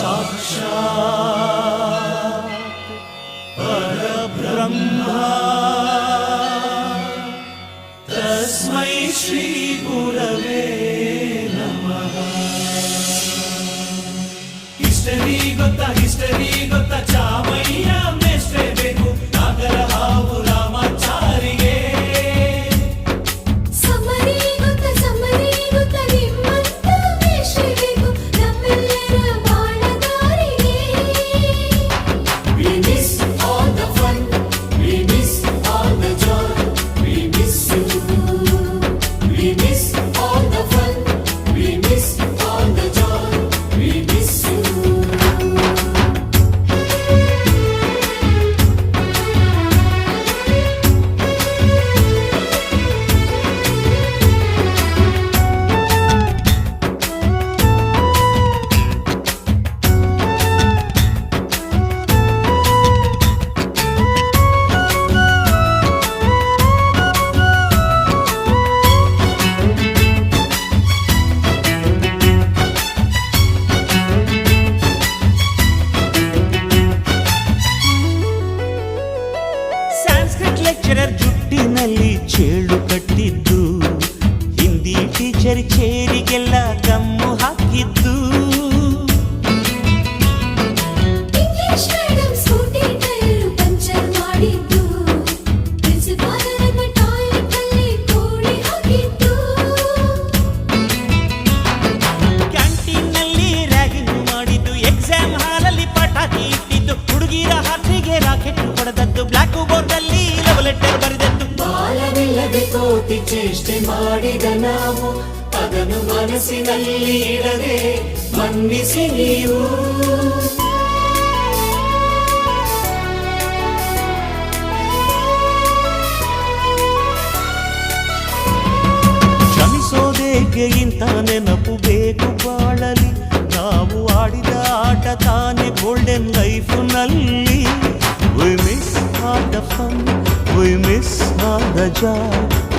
साक्षा परब्रह्मा तस्मै श्रीगुरवे नमः हिस्टरी गता हिस्टरी ಜುಟ್ಟಿನಲ್ಲಿ ಚೇಳು ಕಟ್ಟಿದ್ದು ಹಿಂದಿ ಟೀಚರ್ ಚೇರಿಗೆಲ್ಲ ಚೇಷ್ಟೆ ಮಾಡಿದ ನಾವು ಅದನ್ನು ಮನಸ್ಸಿನಲ್ಲಿ ಇಡದೆ ಮನ್ನಿಸಿ ನೀವು ಕ್ಷಮಿಸೋದೇಕೆ ಇಂಥ ನೆನಪು ಬೇಕು ಬಾಳಲಿ ನಾವು ಆಡಿದ ಆಟ ತಾನೇ golden ಲೈಫ್ನಲ್ಲಿ we miss all the fun we miss all the joy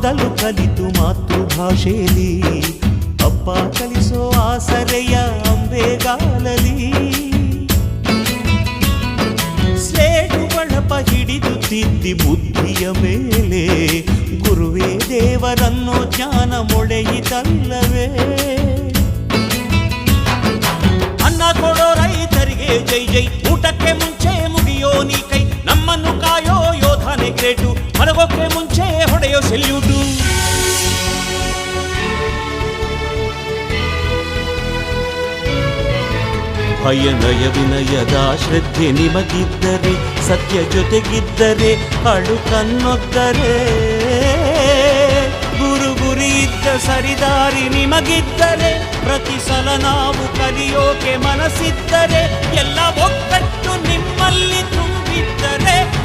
ಅನ್ನೋ ತೊದಲು ಕಲಿತು ಮಾತೃಭಾಷೆಯಲ್ಲಿ ಅಪ್ಪ ಕಲಿಸೋ ಆಸರೆಯ ಅಂಬೆಗಾಲಲಿ ಸ್ಲೇಟು ಬಳಪ ಹಿಡಿದು ತಿದ್ದಿ ಬುದ್ಧಿಯ ಮೇಲೆ ಗುರುವೇ ದೇವರನ್ನೋ ಜ್ಞಾನ ಮೊಳೆಯಿತಲ್ಲವೇ ಅನ್ನ ಕೊಡೋ ರೈತರಿಗೆ ಜೈ ಜೈ ಊಟಕ್ಕೆ ಮುಂಚೆ ಮುಗಿಯೋ ನೀ ಕೈ ನಮ್ಮನ್ನು ಕಾಯೋ ಯೋಧನೆ ಗ್ರೇಟು ಮುಂಚೆ ಹೊಡೆಯೋ ಸೆಲ್ಯೂಟು. ಭಯ ನಯ ವಿನಯದ ಶ್ರದ್ಧೆ ನಿಮಗಿದ್ದರೆ, ಸತ್ಯ ಜೊತೆಗಿದ್ದರೆ, ಅಳು ಕನ್ನೊದ್ದರೆ ಗುರು ಗುರಿ ಇದ್ದ ಸರಿದಾರಿ ನಿಮಗಿದ್ದರೆ, ಪ್ರತಿ ಸಲ ನಾವು ಕಲಿಯೋಕೆ ಮನಸ್ಸಿದ್ದರೆ, ಎಲ್ಲ ಒಗ್ಗಟ್ಟು ನಿಮ್ಮಲ್ಲಿ ತುಂಬಿದ್ದರೆ.